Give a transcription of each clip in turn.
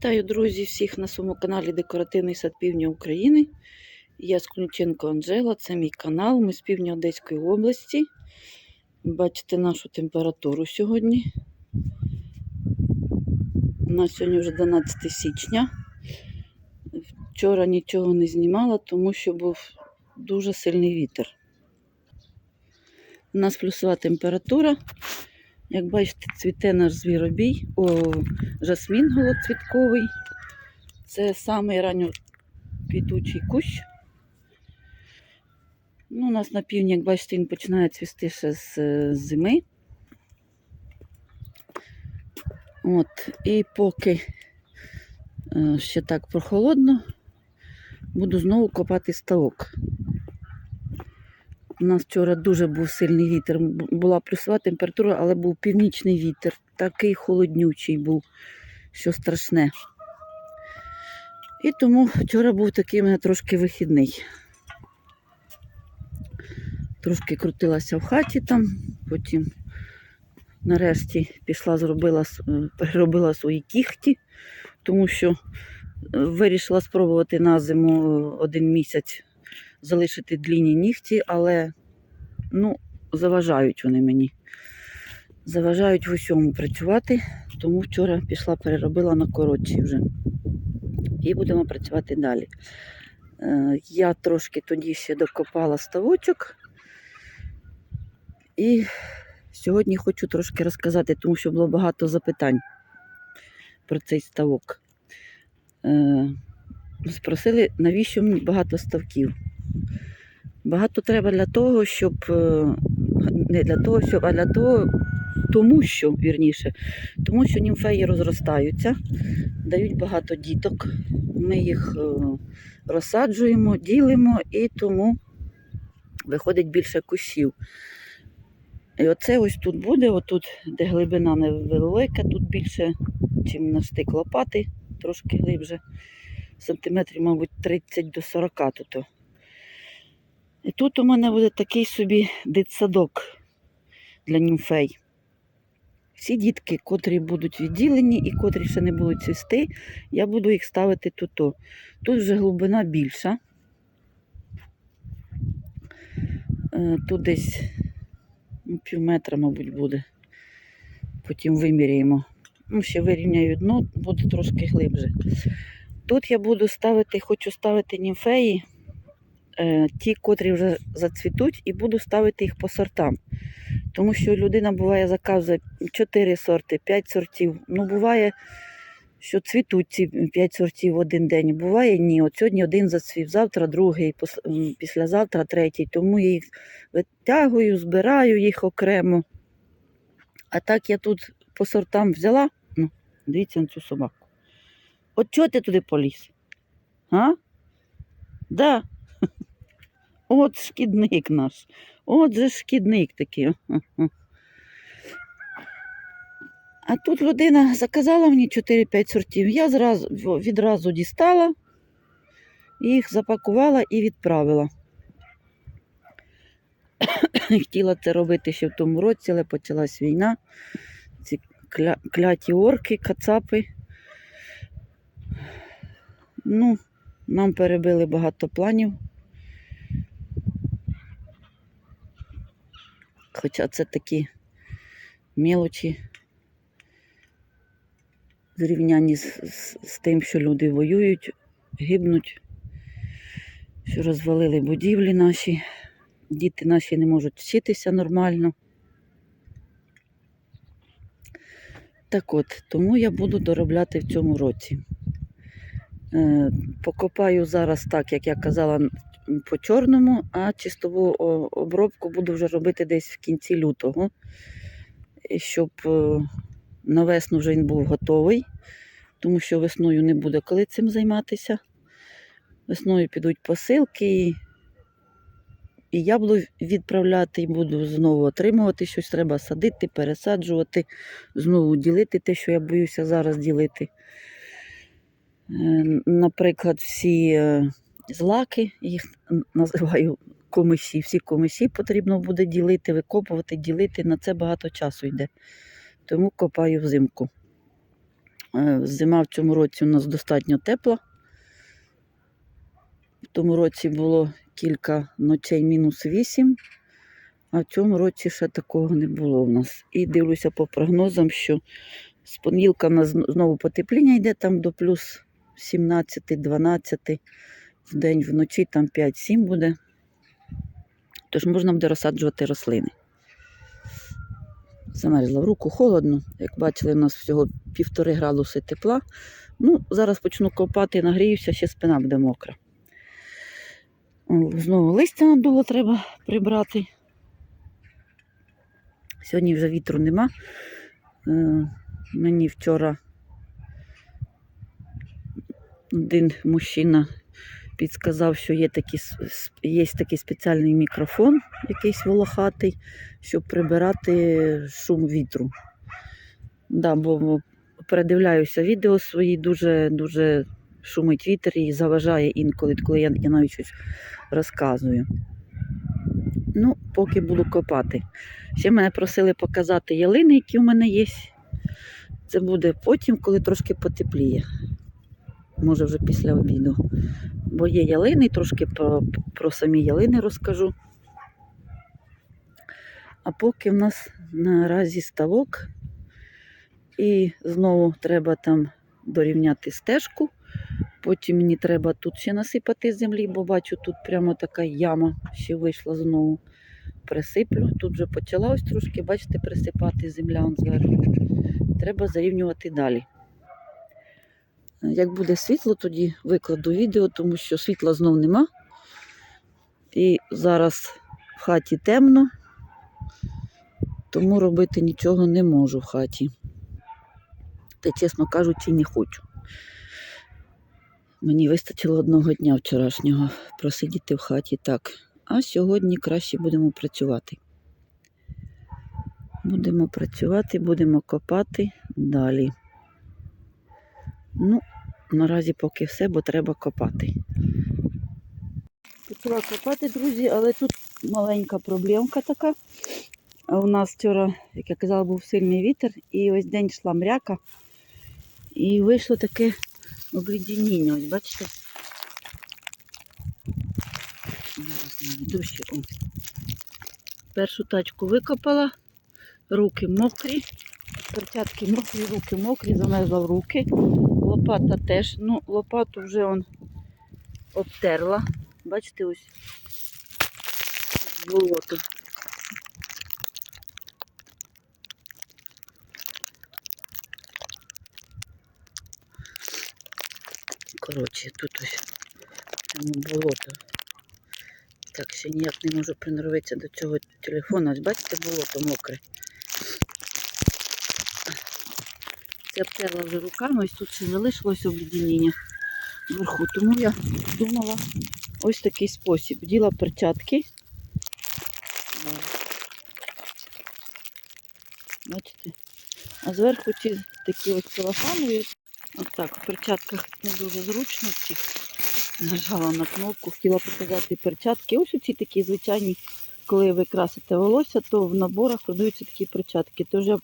Вітаю, друзі, всіх на своєму каналі Декоративний сад Півдня України. Я Скунченко Анжела, це мій канал. Ми з півдня Одеської області. Бачите нашу температуру сьогодні. У нас сьогодні вже 12 січня. Вчора нічого не знімала, тому що був дуже сильний вітер. У нас плюсова температура. Як бачите, цвіте наш звіробій, о, жасмін голоцвітковий. Це самий ранньоквітучий кущ. Ну, у нас на півдні, як бачите, він починає цвісти ще з зими. От, і поки е, ще так прохолодно, буду знову копати ставок. У нас вчора дуже був сильний вітер. Була плюсова температура, але був північний вітер. Такий холоднючий був, що страшне. І тому вчора був такий у мене трошки вихідний. Трошки крутилася в хаті там, потім нарешті пішла, зробила, е, переробила свої кіхті, тому що е, вирішила спробувати на зиму е, один місяць залишити длінні нігті, але ну, заважають вони мені. Заважають в усьому працювати, тому вчора пішла, переробила на коротші вже. І будемо працювати далі. Е, Я трошки тоді ще докопала ставочок. І сьогодні хочу трошки розказати, тому що було багато запитань про цей ставок. Е, Спросили, навіщо мені багато ставків? Багато треба для того, щоб е, не для того, щоб, а для того, тому що, вірніше, тому що німфеї розростаються, дають багато діток. Ми їх е, розсаджуємо, ділимо і тому виходить більше кущів. І оце ось тут буде, отут, де глибина невелика, тут більше, чим на стик лопати, трошки глибше. Сантиметрів, мабуть, 30 до 40 тут. І тут у мене буде такий собі дитсадок для німфей. Всі дітки, котрі будуть відділені і котрі ще не будуть цвісти, я буду їх ставити тут. Тут вже глибина більша. Е, Тут десь ну, пів метра, мабуть, буде. Потім виміряємо. Ну, ще вирівняю дно, буде трошки глибше. Тут я буду ставити, хочу ставити німфеї, ті, котрі вже зацвітуть, і буду ставити їх по сортам. Тому що людина буває заказує 4 сорти, 5 сортів. Ну, буває, що цвітуть ці 5 сортів в один день. Буває ні. От сьогодні один зацвів, завтра другий, післязавтра третій. Тому я їх витягую, збираю їх окремо. А так я тут по сортам взяла. Ну, дивіться на цю собаку. От чого ти туди поліз? А? Да. От шкідник наш. От же шкідник такий. А тут людина заказала мені 4-5 сортів. Я зразу, відразу дістала, їх запакувала і відправила. Хотіла це робити ще в тому році, але почалась війна. Ці кля... кляті орки, кацапи. Ну, нам перебили багато планів. Хоча це такі мелочі зрівнянні з, з, з тим, що люди воюють, гибнуть, що розвалили будівлі наші, діти наші не можуть вчитися нормально. Так от, тому я буду доробляти в цьому році. Е, покопаю зараз так, як я казала, по чорному, а чистову обробку буду вже робити десь в кінці лютого, щоб е, на весну вже він був готовий, тому що весною не буде коли цим займатися. Весною підуть посилки, і, я буду відправляти і буду знову отримувати щось. Треба садити, пересаджувати, знову ділити те, що я боюся зараз ділити. Е, Наприклад, всі е, злаки, їх називаю комисі. Всі комисі потрібно буде ділити, викопувати, ділити. На це багато часу йде. Тому копаю взимку. Е, Зима в цьому році у нас достатньо тепла. В тому році було кілька ночей мінус 8, а в цьому році ще такого не було в нас. І дивлюся по прогнозам, що з понеділка в нас знову потепління йде там до плюс 17-12, в день вночі там 5-7 буде. Тож можна буде розсаджувати рослини. Замерзла в руку холодно. Як бачили, у нас всього півтори градуси тепла. Ну, зараз почну копати, нагріюся, ще спина буде мокра. Знову листя надуло треба прибрати. Сьогодні вже вітру нема. Е, Мені вчора один мужчина підсказав, що є такий, є такий спеціальний мікрофон, якийсь волохатий, щоб прибирати шум вітру. Да, бо передивляюся відео свої, дуже, дуже шумить вітер і заважає інколи, коли я, я навіть щось розказую. Ну, поки буду копати. Ще мене просили показати ялини, які у мене є. Це буде потім, коли трошки потепліє. Може, вже після обіду. Бо є ялини, трошки про, про самі ялини розкажу. А поки в нас наразі ставок. І знову треба там дорівняти стежку. Потім мені треба тут ще насипати землі, бо бачу, тут прямо така яма ще вийшла знову. Присиплю. Тут вже почала ось трошки, бачите, присипати земля зверху. Треба зарівнювати далі. Як буде світло, тоді викладу відео, тому що світла знов нема. І зараз в хаті темно, тому робити нічого не можу в хаті. Та, чесно кажучи, не хочу. Мені вистачило одного дня вчорашнього просидіти в хаті так. А сьогодні краще будемо працювати. Будемо працювати, будемо копати далі. Ну, наразі поки все, бо треба копати. Почала копати, друзі, але тут маленька проблемка така. У нас вчора, як я казала, був сильний вітер, і ось день йшла мряка. І вийшло таке обледеніння. Ось бачите? О. Першу тачку викопала, руки мокрі, перчатки мокрі, руки мокрі, замерзла в руки. Лопата теж. Ну, лопату вже он обтерла. Бачите, ось болото. Коротше, тут ось прямо болото. Так, ще ніяк не можу приноровитися до цього телефону. Ось бачите, болото мокре. Це обтерла вже руками, ось тут ще залишилось обледеніння вверху. Тому я думала ось такий спосіб. Діла перчатки. Бачите? А зверху ці такі ось целофанові. Отак, в перчатках не дуже зручно всіх. Нажала на кнопку, хотіла показати перчатки. Ось ці такі звичайні, коли ви красите волосся, то в наборах продаються такі перчатки. Тож я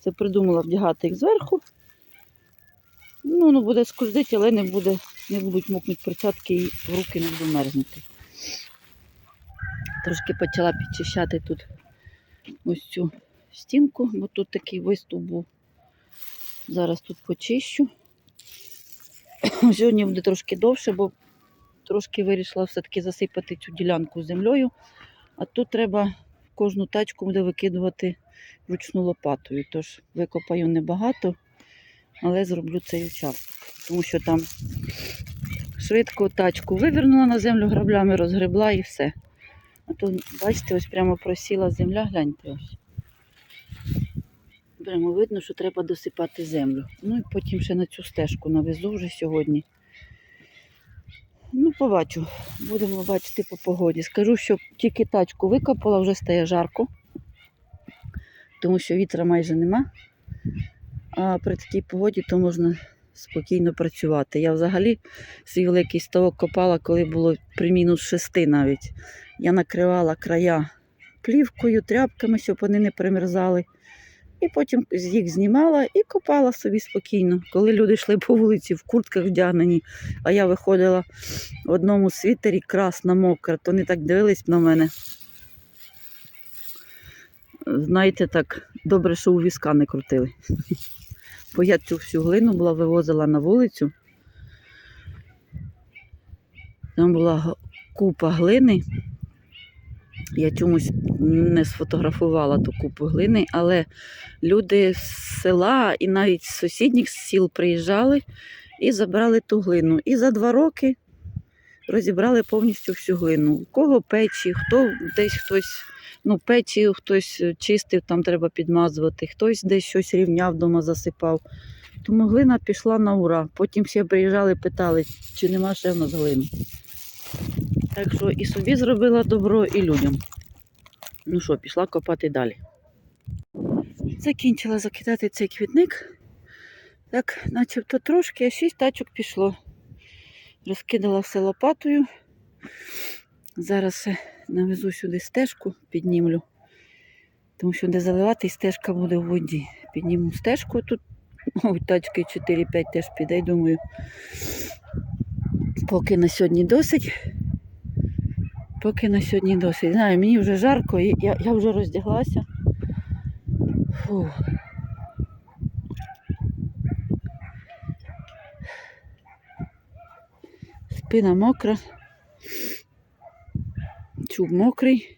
це придумала вдягати їх зверху. Ну, ну буде скользити, але не, буде, не будуть мокнути перчатки і руки не буду мерзнути. Трошки почала підчищати тут ось цю стінку, бо тут такий виступ був. Зараз тут почищу. Сьогодні буде трошки довше, бо трошки вирішила все-таки засипати цю ділянку землею. А тут треба кожну тачку буде викидувати ручну лопатою. Тож викопаю небагато, але зроблю цей участок. Тому що там швидко тачку вивернула на землю граблями, розгребла і все. А тут, бачите, ось прямо просіла земля, гляньте ось. Прямо видно, що треба досипати землю. Ну і потім ще на цю стежку навезу вже сьогодні. Ну, побачу. Будемо бачити по погоді. Скажу, що тільки тачку викопала, вже стає жарко, тому що вітра майже нема. А при такій погоді то можна спокійно працювати. Я взагалі свій великий ставок копала, коли було при мінус шести навіть. Я накривала края плівкою, тряпками, щоб вони не примерзали. І потім їх знімала і копала собі спокійно. Коли люди йшли по вулиці в куртках вдягнені, а я виходила в одному світері красна, мокра, то вони так дивились на мене. Знаєте, так добре, що у візка не крутили. Бо я цю всю глину була вивозила на вулицю. Там була купа глини. Я чомусь не сфотографувала ту купу глини, але люди з села і навіть з сусідніх сіл приїжджали і забрали ту глину. І за два роки розібрали повністю всю глину. У кого печі, хто десь хтось, ну, печі хтось чистив, там треба підмазувати, хтось десь щось рівняв вдома засипав. Тому глина пішла на ура. Потім всі приїжджали, питали, чи нема ще в нас глини. Так що і собі зробила добро, і людям. Ну що, пішла копати далі. Закінчила закидати цей квітник. Так, начебто трошки, а шість тачок пішло. Розкидала все лопатою. Зараз е, навезу сюди стежку, піднімлю. Тому що де заливати, стежка буде в воді. Підніму стежку тут. Ой, тачки 4-5 теж піде, думаю. Поки на сьогодні досить. Поки на сьогодні досить. Знаю, мені вже жарко, і я, я вже роздяглася. Фу. Спина мокра. Чуб мокрий.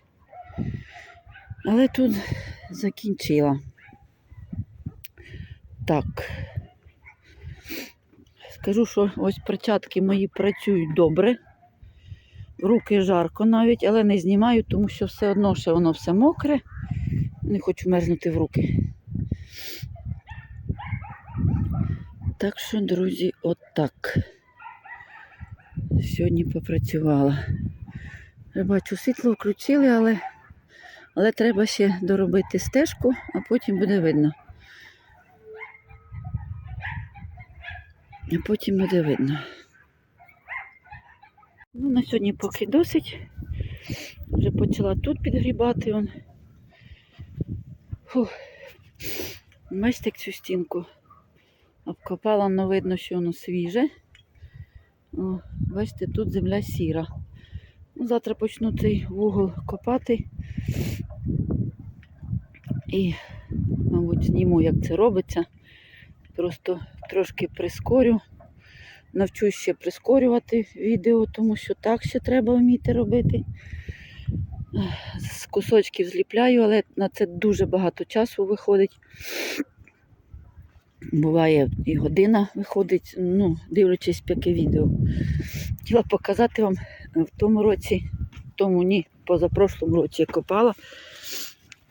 Але тут закінчила. Так. Скажу, що ось перчатки мої працюють добре. Руки жарко навіть, але не знімаю, тому що все одно ще воно все мокре. Не хочу мерзнути в руки. Так що, друзі, отак. Сьогодні попрацювала. Бачу, світло включили, але, але треба ще доробити стежку, а потім буде видно. А потім буде видно. Ну, на сьогодні поки досить. Вже почала тут підгрібати. Он. Фух. Бачите цю стінку. Обкопала, але видно, що воно свіже. О, бачите, тут земля сіра. Завтра почну цей вугол копати. І, мабуть, зніму, як це робиться. Просто трошки прискорю. Навчусь ще прискорювати відео, тому що так ще треба вміти робити. З кусочків зліпляю, але на це дуже багато часу виходить. Буває і година виходить, ну, дивлячись, яке відео. Хотіла показати вам в тому році, в тому ні, позапрошлому році я копала.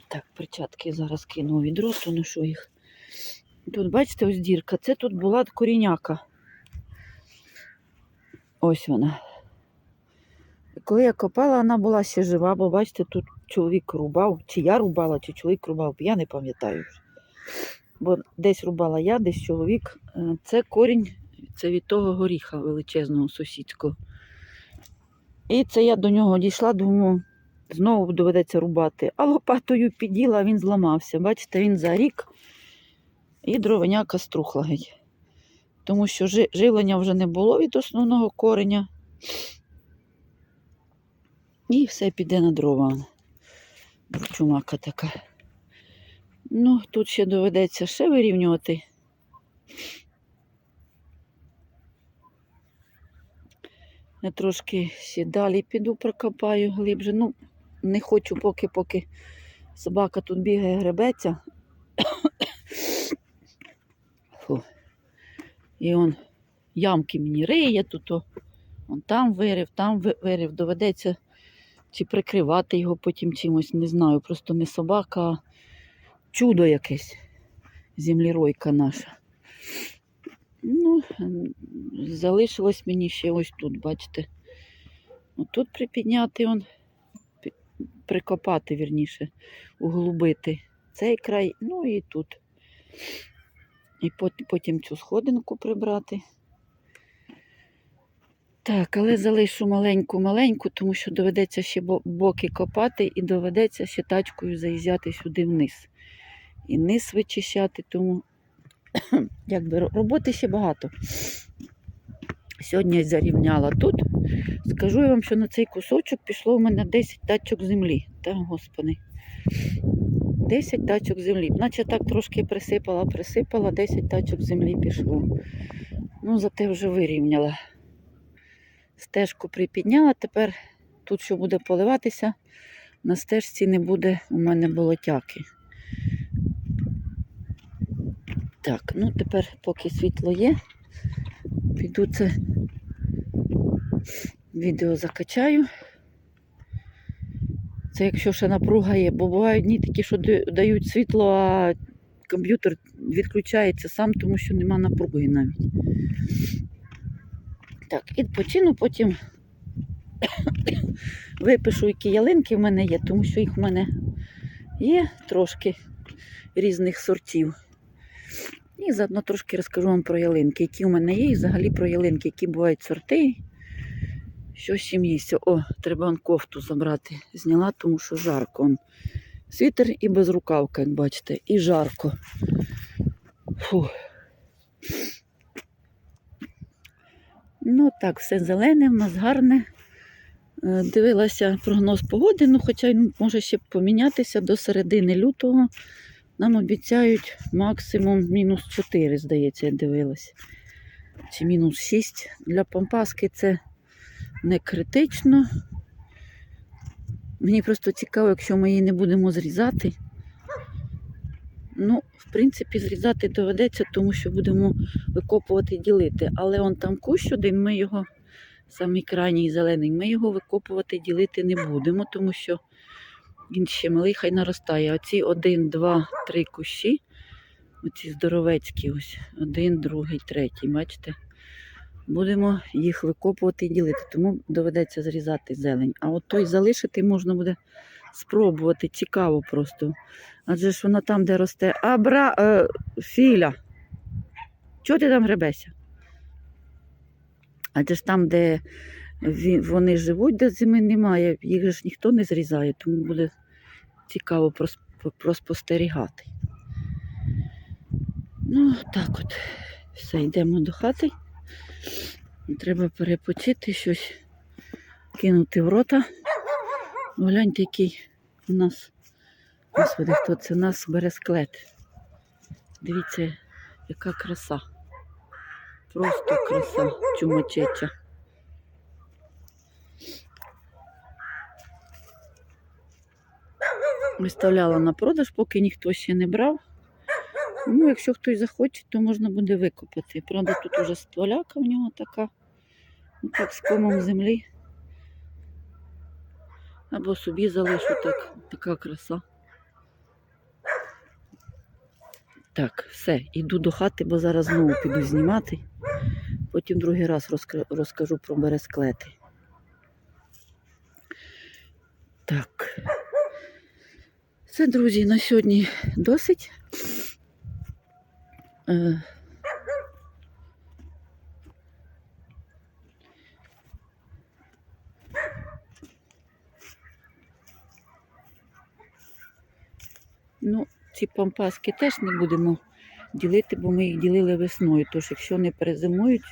Так, перчатки зараз кину відро, то ношу їх. Тут, бачите, ось дірка. Це тут була коріняка. Ось вона. Коли я копала, вона була ще жива, бо бачите, тут чоловік рубав, чи я рубала, чи чоловік рубав, я не пам'ятаю. Бо десь рубала я, десь чоловік. Е, Це корінь, це від того горіха величезного сусідського. І це я до нього дійшла, думаю, знову доведеться рубати. А лопатою піділа, він зламався. Бачите, він за рік і дровеняка струхла геть. Тому що живлення вже не було від основного кореня. І все піде на дрова. Чумака така. Ну, тут ще доведеться ще вирівнювати. Я трошки ще далі піду, прокопаю глибше. Ну, не хочу, поки, поки собака тут бігає, гребеться. Фу. І он ямки мені риє, тут он там вирив, там вирив. Доведеться чи прикривати його потім чимось, не знаю. Просто не собака, а чудо якесь. Землеройка наша. Ну, залишилось мені ще ось тут, бачите. Отут припідняти, он, прикопати, вірніше, углубити цей край, ну і тут. І потім цю сходинку прибрати. Так, але залишу маленьку-маленьку, тому що доведеться ще боки копати і доведеться ще тачкою заїжджати сюди вниз. І низ вичищати, тому якби роботи ще багато. Сьогодні я зарівняла тут. Скажу я вам, що на цей кусочок пішло у мене 10 тачок землі. Та, господи. 10 тачок землі. Наче так трошки присипала, присипала, 10 тачок землі пішло. Ну, зате вже вирівняла. Стежку припідняла, тепер тут, що буде поливатися, на стежці не буде у мене болотяки. Так, ну тепер, поки світло є, піду це відео закачаю. Це якщо ще напруга є, бо бувають дні такі, що дають світло, а комп'ютер відключається сам, тому що нема напруги навіть. Так, і відпочину, потім випишу, які ялинки в мене є, тому що їх в мене є трошки різних сортів. І заодно трошки розкажу вам про ялинки, які у мене є, і взагалі про ялинки, які бувають сорти. Що з чим їсть? О, треба он кофту забрати. Зняла, тому що жарко. Он. Світер і безрукавка, як бачите, і жарко. Фу. Ну так, все зелене, в нас гарне. Е, Дивилася прогноз погоди, ну хоча може ще помінятися до середини лютого. Нам обіцяють максимум мінус 4, здається, я дивилась. Чи мінус 6. Для Пампаски це не критично. Мені просто цікаво, якщо ми її не будемо зрізати. Ну, в принципі, зрізати доведеться, тому що будемо викопувати і ділити. Але он там кущ один, ми його, самий крайній зелений, ми його викопувати і ділити не будемо, тому що він ще малий, хай наростає. Оці один, два, три кущі, оці здоровецькі ось, один, другий, третій, бачите? Будемо їх викопувати і ділити, тому доведеться зрізати зелень. А от той залишити можна буде спробувати. Цікаво просто. Адже ж вона там, де росте. Абра е, філя. Чого ти там гребешся? Адже ж там, де вони живуть, де зими немає, їх ж ніхто не зрізає, тому буде цікаво проспостерігати. Ну, так от. Все, йдемо до хати. Треба перепочити щось, кинути в рота. Гляньте, який у нас. Господи, хто це у нас бересклет. Дивіться, яка краса. Просто краса чумачеча. Виставляла на продаж, поки ніхто ще не брав. Ну, якщо хтось захоче, то можна буде викопати. Правда, тут уже стволяка в нього така. Ну, так, з комом землі. Або собі залишу так, така краса. Так, все, іду до хати, бо зараз знову піду знімати. Потім другий раз розкажу про бересклети. Так. Все, друзі, на сьогодні досить. Е, Ну, ці пампаски теж не будемо ділити, бо ми їх ділили весною. Тож, якщо не перезимують,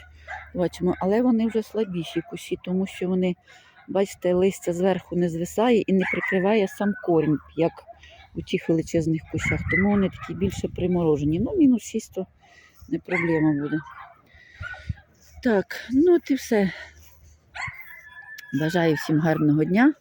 бачимо, але вони вже слабіші кущі, тому що вони, бачите, листя зверху не звисає і не прикриває сам корінь, як у тих величезних кущах. Тому вони такі більше приморожені. Ну, мінус 6 то не проблема буде. Так, ну от і все. Бажаю всім гарного дня.